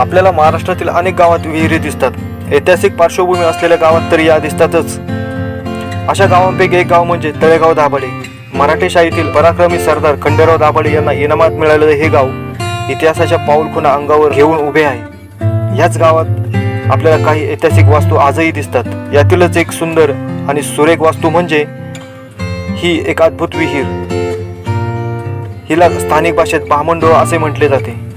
आपल्याला महाराष्ट्रातील अनेक गावात विहिरी दिसतात. ऐतिहासिक पार्श्वभूमी असलेल्या गावात तर या दिसतातच. अशा गावांपैकी एक गाव म्हणजे तळेगाव दाभाडे. मराठेशाहीतील पराक्रमी सरदार खंडेराव दाभाडे यांना इनामात मिळालेलं हे गाव इतिहासाच्या पाऊलखुणा अंगावर घेऊन उभे आहे. याच गावात आपल्याला काही ऐतिहासिक वास्तू आजही दिसतात. यातीलच एक सुंदर आणि सुरेख वास्तू म्हणजे ही एक अद्भुत विहीर. हिला स्थानिक भाषेत बामंडोळ असे म्हटले जाते.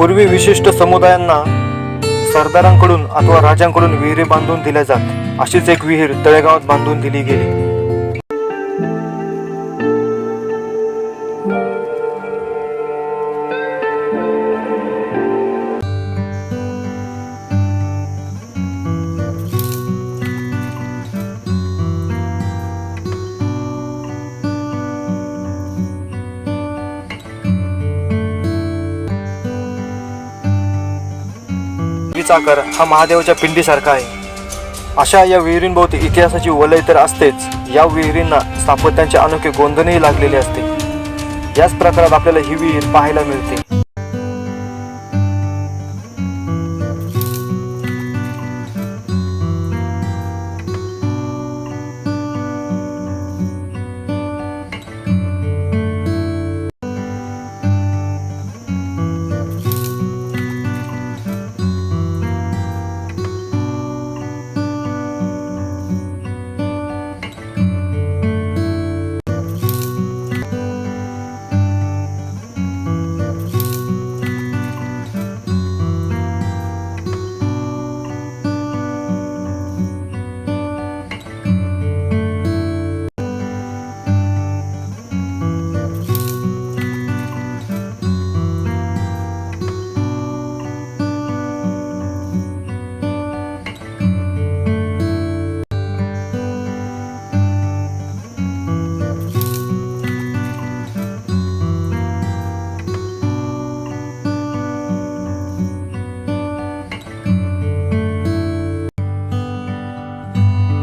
पूर्वी विशिष्ट समुदायांना सरदारांकडून अथवा राजांकडून विहिरी बांधून दिल्या जात. अशीच एक विहीर तळेगावात बांधून दिली गेली. चाकर हा महादेवाच्या पिंडीसारखा आहे. अशा या विहिरींभोवती इतिहासाची वलय तर असतेच. या विहिरींना स्थापत्यांचे अनोखे गोंधनही लागलेले असते. याच प्रकारात आपल्याला ही विहीर पाहायला मिळते.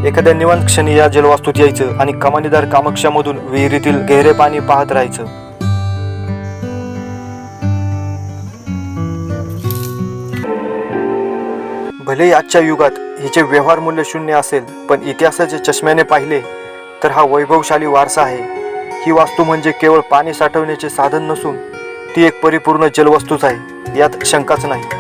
एखाद्या निवांत क्षणी या जलवास्तूत यायचं आणि कमानीदार कामक्षामधून विहिरीतील गहिरे पाणी पाहत राहायचं. भले आजच्या युगात हिचे व्यवहार मूल्य शून्य असेल पण इतिहासाच्या चष्म्याने पाहिले तर हा वैभवशाली वारसा आहे. ही वास्तू म्हणजे केवळ पाणी साठवण्याचे साधन नसून ती एक परिपूर्ण जलवस्तूच आहे यात शंकाच नाही.